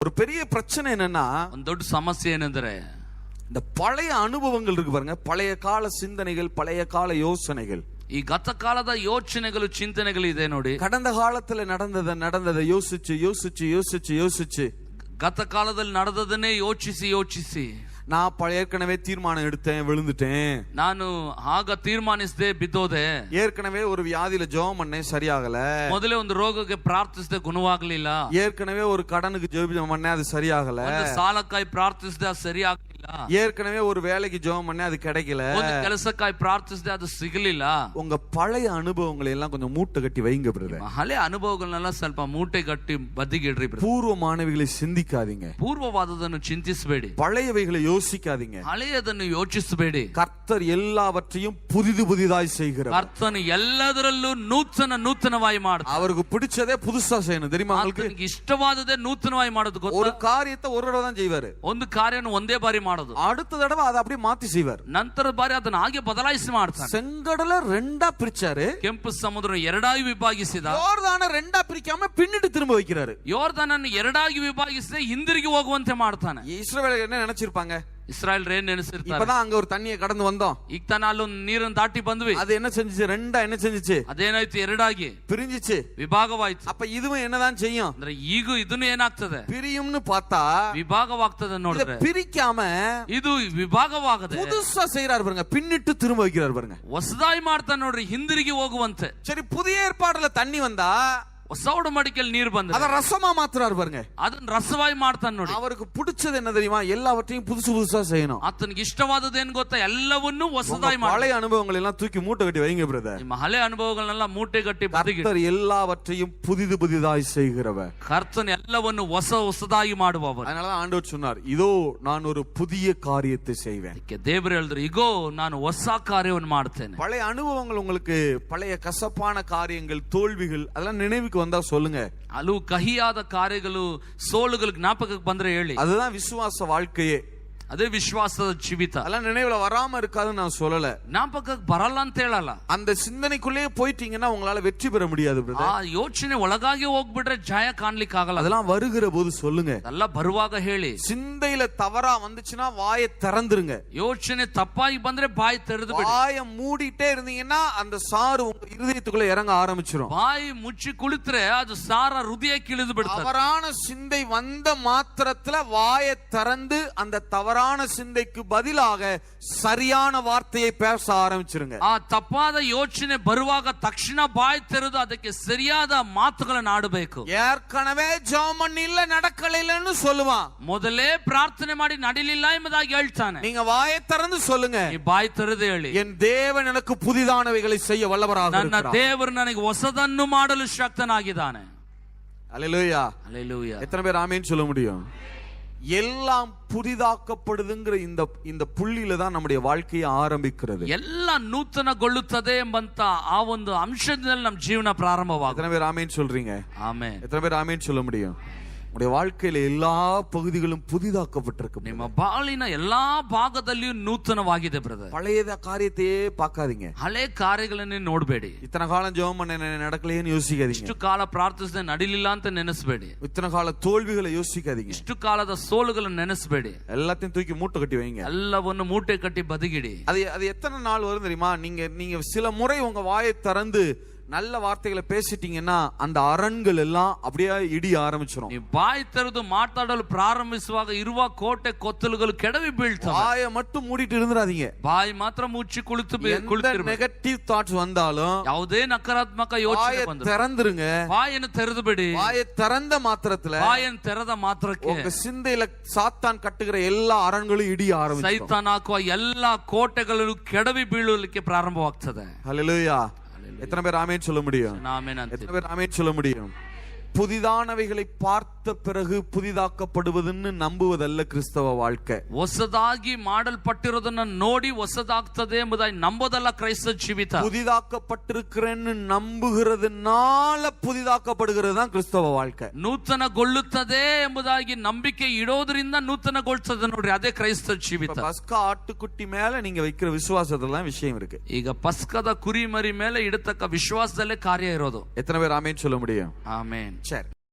ஒரு பெரிய பிரச்சனை என்னன்னா ಒಂದ್ ದೊಡ್ಡ ಸಮಸ್ಯೆ ಏನಂದ್ರೆ இந்த பழைய அனுபவங்கள் இருக்கு பாருங்க பழைய கால சிந்தனைகள் பழைய கால யோசனைகள் ಈ ಗತ ಕಾಲದ ಯೋಚನೆಗಳು ಚಿಂತನೆಗಳು ಇದೆ ನೋಡಿ கடந்த காலத்துல நடந்ததை நடந்ததை யோசிச்சு யோசிச்சு யோசிச்சு யோசிச்சு ಗತ ಕಾಲದಲ್ಲಿ ನಡೆದದನ್ನೇ ಯೋಚಿಸಿ ಯೋಚಿಸಿ நான் பழைய ஏற்கனவே தீர்மானம் எடுத்தேன் விழுந்துட்டேன் ನಾನು ಆಗ ತೀರ್ಮಾನಿಸದೆ ಬಿದ್ದೋದೆ ஏற்கனவே ஒரு வியாதியில ஜெபம் பண்ணேன் சரியாகல ಮೊದಲೇ ಒಂದು ರೋಗಕ್ಕೆ ಪ್ರಾರ್ಥಿಸದೆ ಗುಣವಾಗ್ಲಿಲ್ಲ ஏற்கனவே ஒரு கடனுக்கு ஜெபம் பண்ணேன் அது சரியாகல ಒಂದು ಸಾಲಕ್ಕಾಗಿ ಪ್ರಾರ್ಥಿಸದೆ ಅದು ಸರಿ ಆಗ್ಲಿಲ್ಲ ஏற்கனவே ஒரு வேலைக்கு ஜெபம் பண்ணேன் அது கிடைக்கல ಒಂದು ಕೆಲಸಕ್ಕಾಗಿ ಪ್ರಾರ್ಥಿಸದೆ ಅದು ಸಿಗಲಿಲ್ಲ உங்க பழைய அனுபவங்களை எல்லாம் கொஞ்சம் மூட்டை கட்டி வைங்க பிரதர் ಹಳೆ ಅನುಭವಗಳನ್ನೆಲ್ಲ ಸ್ವಲ್ಪ ಮೂಟೆ ಗಟ್ಟಿ ಬದಿಗಿಡ್ರಿ brother. பூர்வ மாணவிகளை சிந்திக்காதீங்க ಪೂರ್ವವಾದದನ್ನು ಚಿಂತಿಸಬೇಡಿ பழையவைகளை யோசிக்காதீங்க ಹಳೆಯದನ್ನು ಯೋಚಿಸಬೇಡಿ கர்த்தர் எல்லாவற்றையும் புதிது புதிதாய் செய்கிறார் ಕರ್ತನು ಎಲ್ಲದರಲ್ಲೂ ನೂತನ ನೂತನವಾಗಿ ಮಾಡ್ತಾನೆ அவருக்கு பிடிச்சதே புதுசா செய்யணும் தெரியுமா உங்களுக்கு ಆತನಿಗೆ ಇಷ್ಟವಾದದೇ ನೂತನವಾಗಿ ಮಾಡೋದು ಗೊತ್ತಾ ஒரு காரியத்தை ஒரு தடவை தான் செய்வாரு ಒಂದು ಕಾರ್ಯನ ಒಂದೇ ಬಾರಿ ಮಾಡೋದು அடுத்த தடவை அதை அப்படியே மாத்தி செய்வார் ನಂತರ ಬಾರಿ ಅದನ್ನ ಹಾಗೆ ಬದಲಾಯಿಸಿ ಮಾಡ್ತಾನೆ செங்கடல ரெண்டா பிரிச்சாரு ಕೆಂಪು ಸಮುದ್ರ ಎರಡಾಗಿ ವಿಭಾಗಿಸಿದ யோர்தான ரெண்டா பிரிக்காம பின்னிட்டு திரும்ப வைக்கிறாரு ಯೋರ್ದನನ್ನು ಎರಡಾಗಿ ವಿಭಾಗಿಸಿದೆ ಹಿಂದಿರುಗಿ ಹೋಗುವಂತೆ ಮಾಡ್ತಾನೆ இஸ்ரவேலர் என்ன நினைச்சிருப்பாங்க ಇಸ್ರಾಯಲ್ ಏನ್ ನೆನೆಸಿರ್ತಾರೆ இப்பதான் அங்க ஒரு தண்ணியை கடந்து வந்தோம் ಈಗ ತಾನ ಅಲ್ಲೊಂದು ನೀರನ್ನು ದಾಟಿ ಬಂದ್ವಿ அது என்ன செஞ்சுச்சு ரெண்டா என்ன செஞ்சுச்சு ಅದೇನಾಯ್ತು ಎರಡಾಗಿ பிரிஞ்சுச்சு ವಿಭಾಗವಾಯ್ತು அப்ப இதுவும் என்னதான் செய்யும் ಅಂದ್ರೆ ಈಗ ಇದನ್ನು ಏನಾಗ್ತದೆ பிரியும்னு பார்த்தா ವಿಭಾಗವಾಗ್ತದೆ இத ನೋಡಿದ್ರೆ பிரிக்காம ಇದು ವಿಭಾಗವಾಗದೆ புதுசா செய்யறாரு பாருங்க பின்னிட்டு திரும்ப வைக்கிறாரு பாருங்க ಹೊಸದಾಗಿ ಮಾಡ್ತಾನೆ ನೋಡ್ರಿ ಹಿಂದಿರುಗಿ ಹೋಗುವಂತೆ சரி புதிய ஏற்பாடுல தண்ணி வந்தா ಹೊಸ ಉಡಮಡಿಕೆಯಲ್ಲಿ ನೀರು ಬಂದ್ರೆ அத ரசமா மாத்துறாரு பாருங்க ಅದನ್ನ ರಸವಾಗಿ ಮಾಡ್ತಾನೆ ನೋಡಿ அவருக்கு பிடிச்சது என்ன தெரியுமா எல்லாவற்றையும் புதுசு புதுசா செய்யணும் ಆತನಿಗೆ ಇಷ್ಟವಾದದ್ದು ಏನ್ ಗೊತ್ತಾ ಎಲ್ಲವನ್ನೂ ಹೊಸದಾಗಿ ಮಾಡಿ பழைய அனுபவங்கள் எல்லாம் தூக்கி மூட்டை கட்டி வைங்க பிரதர் ನಿಮ್ಮ ಹಳೆ ಅನುಭವಗಳನ್ನೆಲ್ಲ ಮೂಟೆ ಗಟ್ಟಿ ಬದಿಗಿಡಿ கர்த்தர் எல்லாவற்றையும் புதிது புதிதாய் செய்கிறவர் ಕರ್ತನ್ ಎಲ್ಲವನ್ನು ಹೊಸ ಹೊಸದಾಗಿ ಮಾಡುವವರು அதனாலதான் ஆண்டவர் சொன்னார் இதோ நான் ஒரு புதிய காரியத்தை செய்வேன் ಅದಕ್ಕೆ ದೇವರು ಹೇಳಿದ್ರು ಈಗೋ ನಾನು ಹೊಸ ಕಾರ್ಯವನ್ನು ಮಾಡ್ತೇನೆ பழைய அனுபவங்கள் உங்களுக்கு பழைய கசப்பான காரியங்கள் தோல்விகள் அதெல்லாம் நினைவுக்கு வந்தா சொல்லுங்க ಹಲವು ಕಹಿಯಾದ ಕಾರ್ಯಗಳು ಸೋಲುಗಳು ಜ್ಞಾಪಕಕ್ಕೆ ಬಂದ್ರೆ ಹೇಳಿ அதுதான் விசுவாச வாழ்க்கையே ಅದೇ ವಿಶ್ವಾಸದ ಜೀವಿತ அதெல்லாம் நினைவுல வராம இருக்காதுன்னு நான் சொல்லல ಜ್ಞಾಪಕಕ್ಕೆ ಬರಲ್ಲ ಅಂತ ಹೇಳಲ್ಲ அந்த சிந்தனைக்குள்ளேயே போயிட்டீங்கன்னா உங்களால வெற்றி பெற முடியாது brother. ಆ ಯೋಚನೆ ಒಳಗಾಗಿ ಹೋಗ್ಬಿಟ್ರೆ ಜಯ ಕಾಣ್ಲಿಕ್ಕೆ ಆಗಲ್ಲ அதெல்லாம் வருகிற போது சொல்லுங்க ಅದೆಲ್ಲ ಬರುವಾಗ ಹೇಳಿ சிந்தையில தவறா வந்துச்சுன்னா வாயை திறந்துருங்க ಯೋಚನೆ ತಪ್ಪಾಗಿ ಬಂದ್ರೆ ಬಾಯಿ ತೆರೆದು ಬಿಡಿ வாயை மூடிட்டே இருந்தீங்கன்னா அந்த சாறு உங்க இருதயத்துக்குள்ள இறங்க ஆரம்பிச்சிரும் ಬಾಯಿ ಮುಚ್ಚಿ ಕುಳಿತ್ರೆ ಅದು ಸಾರ ಹೃದಯ ಕಿಳಿದು ಬಿಡ್ತದೆ தவறான சிந்தை வந்த மாத்திரத்துல வாயை திறந்து அந்த தவறான சிந்தைக்கு பதிலாக சரியான வார்த்தையை பேச ஆரம்பிச்சிருங்க ಆ ತಪ್ಪಾದ ಯೋಚನೆ ಬರುವಾಗ ತಕ್ಷಣ ಬಾಯಿ ತೆರೆದು ಅದಕ್ಕೆ ಸರಿಯಾದ ಮಾತುಗಳನ್ನು ಆಡಬೇಕು ஏற்கனவே ஜெபம் இல்ல நடக்கலைன்னு சொல்லுவான் ಮೊದಲೇ ಪ್ರಾರ್ಥನೆ ಮಾಡಿ ನಡಿಲಿಲ್ಲ ಎಂಬುದಾಗಿ ಹೇಳ್ತಾನೆ நீங்க வாயை திறந்து சொல்லுங்க ಈ ಬಾಯಿ ತೆರೆದು ಹೇಳಿ என் தேவன் எனக்கு புதிதானவைகளை செய்ய வல்லவராக ನನ್ನ இருக்கிறார் ದೇವರು ನನಗೆ ಹೊಸದನ್ನು ಮಾಡಲು ಶಕ್ತನಾಗಿದ್ದಾನೆ அல்லேலூயா ಅಲ್ಲೆಲೂಯ எத்தனை பேர் ஆமேன்னு சொல்ல முடியும் எல்லாம் புதிதாக்கப்படுதுங்கிற இந்த இந்த புள்ளியில தான் நம்முடைய வாழ்க்கையை ஆரம்பிக்கிறது ಎಲ್ಲ ನೂತನಗೊಳ್ಳುತ್ತದೆ ಎಂಬಂತ ಆ ಒಂದು ಅಂಶದಲ್ಲಿ ನಮ್ಮ ಜೀವನ ಪ್ರಾರಂಭವಾಗುತ್ತೆ எத்தனை பேர் ஆமேன்னு சொல்றீங்க ಆಮೇಲೆ எத்தனை பேர் ஆமேன்னு சொல்ல முடியும் உங்களுடைய வாழ்க்கையில எல்லா பகுதிகளும் புதிதாக்கப்பட்டிருக்கு ನಿಮ್ಮ ಬಾಳಿನ ಎಲ್ಲಾ ಭಾಗದಲ್ಲಿಯೂ ನೂತನವಾಗಿದೆ ಬ್ರದರ್ பழைய காரியத்தையே பார்க்காதீங்க ಹಳೆ ಕಾರ್ಯಗಳನ್ನೇ ನೋಡಬೇಡಿ இத்தனை காலம் ஜெபம் பண்ண நடக்கலையேன்னு யோசிக்காதீங்க ಇಷ್ಟು ಕಾಲ ಪ್ರಾರ್ಥಿಸದೆ ನಡಿಲಿಲ್ಲ ಅಂತ ನೆನೆಸ್ಬೇಡಿ இத்தனை கால தோல்விகளை யோசிக்காதீங்க ಇಷ್ಟು ಕಾಲದ ಸೋಲುಗಳನ್ನು ನೆನೆಸ್ಬೇಡಿ எல்லாத்தையும் தூக்கி மூட்டை கட்டி வைங்க ಎಲ್ಲವನ್ನು ಮೂಟೆ ಕಟ್ಟಿ ಬದಿಗಿಡಿ அது அது எத்தனை நாள் வரும் தெரியுமா நீங்க நீங்க சில முறை உங்க வாயை திறந்து நல்ல வார்த்தைகளை பேசிட்டீங்கன்னா அந்த அரண்கள் எல்லாம் அப்படியே இடிய ஆரம்பிச்சிடும் ನೀವು ಬಾಯಿ ತೆರೆದು ಮಾತಾಡಲು ಪ್ರಾರಂಭಿಸುವಾಗ ಇರುವ ಕೋಟೆ ಕೊತ್ತಲುಗಳು ಕೆಡವಿ ಬೀಳ್ತವೆ வாயை மட்டும் மூடிட்டு இருந்துடாதீங்க ಬಾಯಿ ಮಾತ್ರ ಮುಚ್ಚಿ ಕುಳಿತು ಬಿ- எந்த ಕುಳಿತಿರ್ಬೇಕು நெகட்டிவ் தாட்ஸ் வந்தாலும் ಯಾವುದೇ ನಕಾರಾತ್ಮಕ ಯೋಚನೆ வாயை ಬಂದ್ರು திறந்துருங்க ಬಾಯನ್ನು ತೆರೆದು ಬಿಡಿ வாயை திறந்த மாத்திரத்துல ಬಾಯನ್ನು ತೆರೆದ ಮಾತ್ರಕ್ಕೆ உங்க சிந்தையில சாத்தான் கட்டுகிற எல்லா அரண்களும் இடிய ஆரம்பிச்சிடும் ಸೈತಾನ್ ಹಾಕುವ ಎಲ್ಲಾ ಕೋಟೆಗಳು ಕೆಡವಿ ಬೀಳಲಿಕ್ಕೆ ಪ್ರಾರಂಭವಾಗ್ತದೆ ஹalleluya எத்தனை பேர் ஆமேன்னு சொல்ல முடியும்? எத்தனை பேர் ஆமேன்னு சொல்ல முடியும்? புதிதானவைகளை பார்த்த பிறகு புதிதாக்கப்படுவதுன்னு நம்புவதல்ல கிறிஸ்தவ வாழ்க்கை ಹೊಸದಾಗಿ ಮಾಡಲ್ಪಟ್ಟಿರೋದನ್ನ ನೋಡಿ ಹೊಸದಾಗ್ತದೆ ಎಂಬುದಾಗಿ ನಂಬೋದಲ್ಲ ಕ್ರೈಸ್ತ ಜೀವಿತ புதிதாக்கப்பட்டிருக்கிறேன்னு நம்புகிறதுனால புதிதாக்கப்படுகிறது தான் கிறிஸ்தவ வாழ்க்கை ನೂತನಗೊಳ್ಳುತ್ತದೆ ಎಂಬುದಾಗಿ ನಂಬಿಕೆ ಇಡೋದ್ರಿಂದ ನೂತನಗೊಳ್ತದೆ ನೋಡ್ರಿ ಅದೇ ಕ್ರೈಸ್ತ இப்ப ಜೀವಿತ பஸ்கா ஆட்டுக்குட்டி மேல நீங்க வைக்கிற விசுவாசத்துல தான் விஷயம் இருக்கு ಈಗ ಪಸ್ಕದ ಕುರಿ ಮರಿ ಮೇಲೆ ಇಡತಕ್ಕ ವಿಶ್ವಾಸದಲ್ಲೇ ಕಾರ್ಯ ಇರೋದು எத்தனை பேர் ஆமேன்னு சொல்ல முடியும் ಆಮೇನ್ சரி